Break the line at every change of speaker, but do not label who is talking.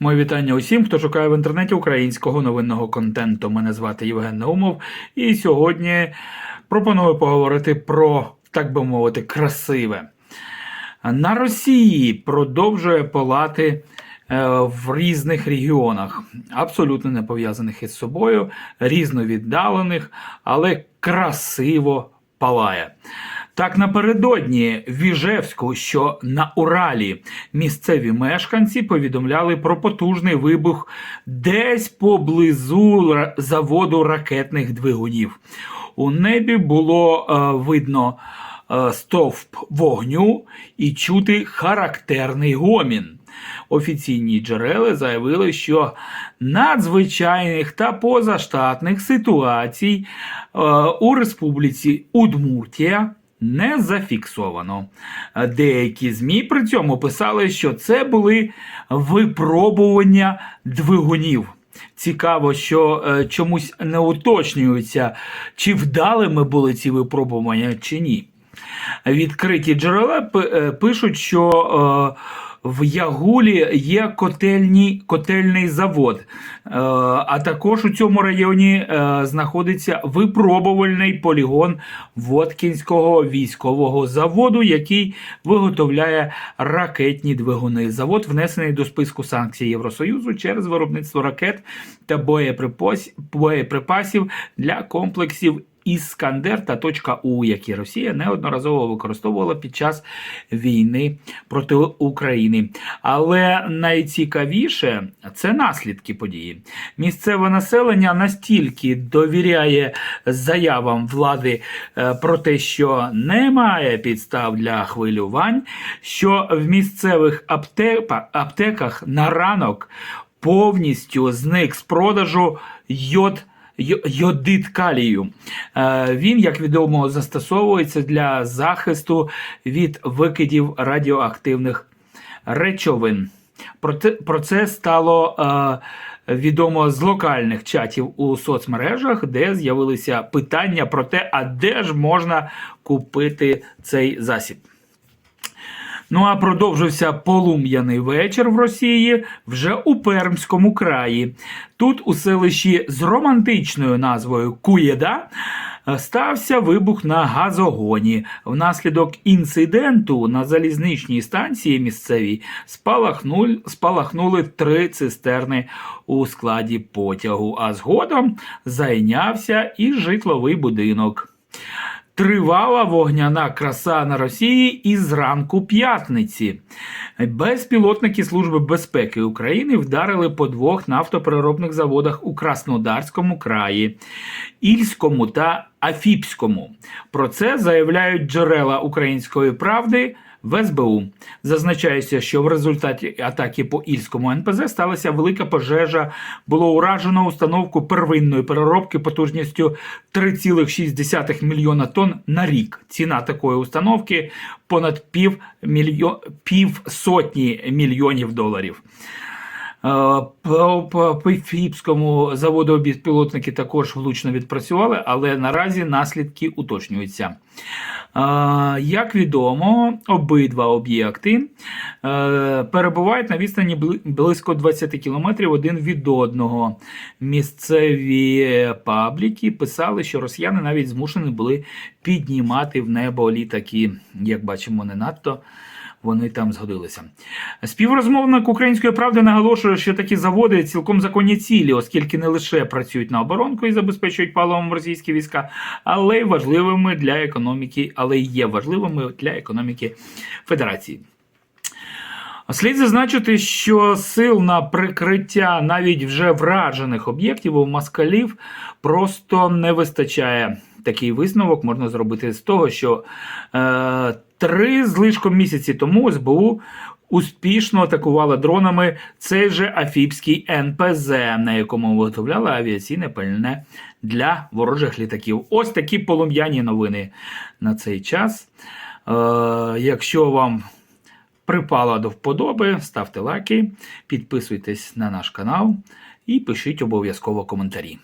Моє вітання усім, хто шукає в інтернеті українського новинного контенту. Мене звати Євген Наумов, і сьогодні пропоную поговорити про, так би мовити, красиве. На Росії продовжує палати е, в різних регіонах, абсолютно не пов'язаних із собою, різновіддалених, але красиво палає. Так напередодні в Іжевську, що на Уралі місцеві мешканці повідомляли про потужний вибух десь поблизу заводу ракетних двигунів. У небі було е, видно е, стовп вогню і чути характерний гомін. Офіційні джерела заявили, що надзвичайних та позаштатних ситуацій е, у республіці Удмуртія не зафіксовано. Деякі ЗМІ при цьому писали, що це були випробування двигунів. Цікаво, що е, чомусь не уточнюється, чи вдалими були ці випробування, чи ні. Відкриті джерела е, пишуть, що е, в Ягулі є котельні, котельний завод, е, а також у цьому районі е, знаходиться випробувальний полігон Воткінського військового заводу, який виготовляє ракетні двигуни. Завод внесений до списку санкцій Євросоюзу через виробництво ракет та боєприпасів для комплексів Іскандер та точка У, які Росія неодноразово використовувала під час війни проти України. Але найцікавіше це наслідки події. Місцеве населення настільки довіряє заявам влади е, про те, що немає підстав для хвилювань, що в місцевих аптеках на ранок повністю зник з продажу йод. Йо- Йодит калію. Е, Він, як відомо, застосовується для захисту від викидів радіоактивних речовин. Про це стало е, відомо з локальних чатів у соцмережах, де з'явилися питання про те, а де ж можна купити цей засіб. Ну а продовжився полум'яний вечір в Росії вже у Пермському краї. Тут, у селищі з романтичною назвою Куєда, е, стався вибух на газогоні. Внаслідок інциденту на залізничній станції місцевій спалахнули, спалахнули три цистерни у складі потягу, а згодом зайнявся і житловий будинок. Тривала вогняна краса на Росії і ранку п'ятниці. Безпілотники Служби безпеки України вдарили по двох нафтопереробних заводах у Краснодарському краї, Ільському та Афіпському. Про це заявляють джерела української правди. В СБУ зазначається, що в результаті атаки по Ільському НПЗ сталася велика пожежа. Було уражено установку первинної переробки потужністю 3,6 мільйона тонн на рік. Ціна такої установки понад пів, мільйо... пів сотні мільйонів доларів. Е, По, по, по Фіпському заводу безпілотники також влучно відпрацювали, але наразі наслідки уточнюються. Е, Як відомо, обидва об'єкти е, перебувають на відстані близько 20 кілометрів один від одного. Місцеві пабліки писали, що росіяни навіть змушені були піднімати в небо літаки. Як бачимо, не надто вони там згодилися. Співрозмовник української правди наголошує, що такі заводи цілком законні цілі, оскільки не лише працюють на оборонку і забезпечують паливом російські війська, але й важливими для економіки, але й є важливими для економіки Федерації. Слід зазначити, що сил на прикриття навіть вже вражених об'єктів у москалів просто не вистачає. Такий висновок можна зробити з того, що е, три з лишком місяці тому СБУ успішно атакувала дронами цей же Афіпський НПЗ, на якому виготовляли авіаційне пальне для ворожих літаків. Ось такі полум'яні новини на цей час. Е, якщо вам припала до вподоби, ставте лайки, підписуйтесь на наш канал і пишіть обов'язково коментарі.